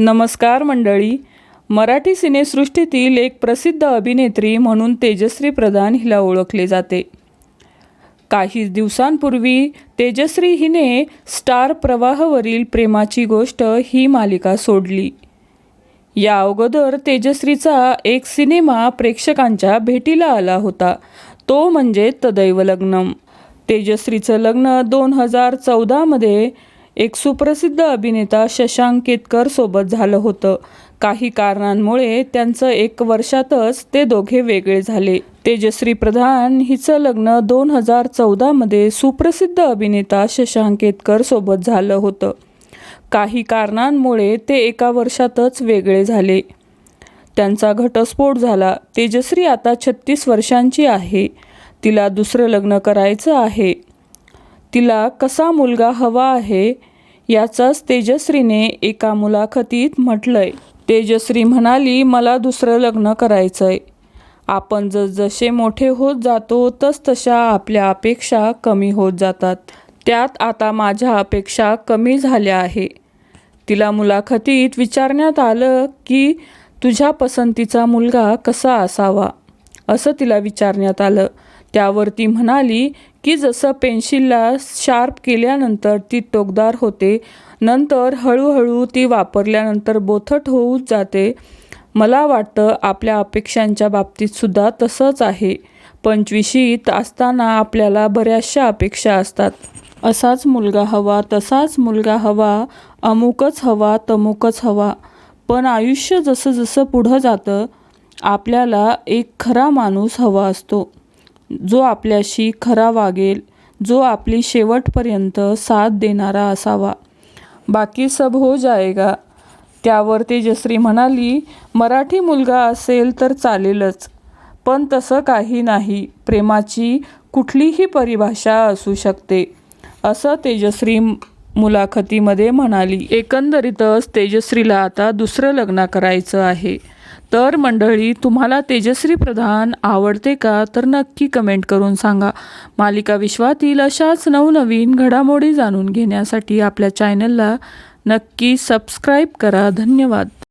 नमस्कार मंडळी. मराठी सिनेसृष्टीतील एक प्रसिद्ध अभिनेत्री म्हणून तेजश्री प्रधान हिला ओळखले जाते. काही दिवसांपूर्वी तेजश्री हिने स्टार प्रवाहवरील प्रेमाची गोष्ट ही मालिका सोडली. या अगोदर तेजश्रीचा एक सिनेमा प्रेक्षकांच्या भेटीला आला होता. तो म्हणजे तदैव लग्नम. तेजश्रीचं लग्न दोन हजार चौदामध्ये एक सुप्रसिद्ध अभिनेता शशांक केतकर सोबत झालं होतं. काही कारणांमुळे त्यांचं एक वर्षातच ते दोघे वेगळे झाले. तेजश्री प्रधान हिचं लग्न दोन हजार चौदामध्ये सुप्रसिद्ध अभिनेता शशांक केतकर सोबत झालं होतं. काही कारणांमुळे ते एका वर्षातच वेगळे झाले. त्यांचा घटस्फोट झाला. तेजश्री आता छत्तीस वर्षांची आहे. तिला दुसरं लग्न करायचं आहे. तिला कसा मुलगा हवा आहे याचंच तेजश्रीने एका मुलाखतीत म्हटलंय. तेजश्री म्हणाली मला दुसरं लग्न करायचंय. आपण जसजसे मोठे होत जातो तस तशा आपल्या अपेक्षा कमी होत जातात. त्यात आता माझ्या अपेक्षा कमी झाल्या आहे. तिला मुलाखतीत विचारण्यात आलं की तुझ्या पसंतीचा मुलगा कसा असावा? असं तिला विचारण्यात आलं. त्यावर ती म्हणाली की जसं पेन्शिलला शार्प केल्यानंतर ती टोकदार होते नंतर हळूहळू ती वापरल्यानंतर बोथट होऊच जाते. मला वाटतं आपल्या अपेक्षांच्या बाबतीतसुद्धा तसंच आहे. पंचवीशीत असताना आपल्याला बऱ्याचशा अपेक्षा असतात. असाच मुलगा हवा तसाच मुलगा हवा अमुकच हवा तमुकच हवा. पण आयुष्य जसं जसं पुढं जातं आपल्याला एक खरा माणूस हवा असतो. जो आपल्याशी खरा वागेल जो आपली शेवटपर्यंत साथ देणारा असावा. बाकी सब हो जाएगा त्यावर तेजश्री म्हणाली मराठी मुलगा असेल तर चालेलच पण तसं काही नाही. प्रेमाची कुठलीही परिभाषा असू शकते. असं तेजश्री मुलाखतीमध्ये म्हणाली. एकंदरीतच तेजश्रीला आता दुसरं लग्न करायचं आहे. तर मंडळी तुम्हाला तेजश्री प्रधान आवडते का? तर नक्की कमेंट करून सांगा. मालिका विश्वातील अशाच नवनवीन घडामोडी जाणून घेण्यासाठी आपल्या चॅनलला नक्की सबस्क्राईब करा. धन्यवाद.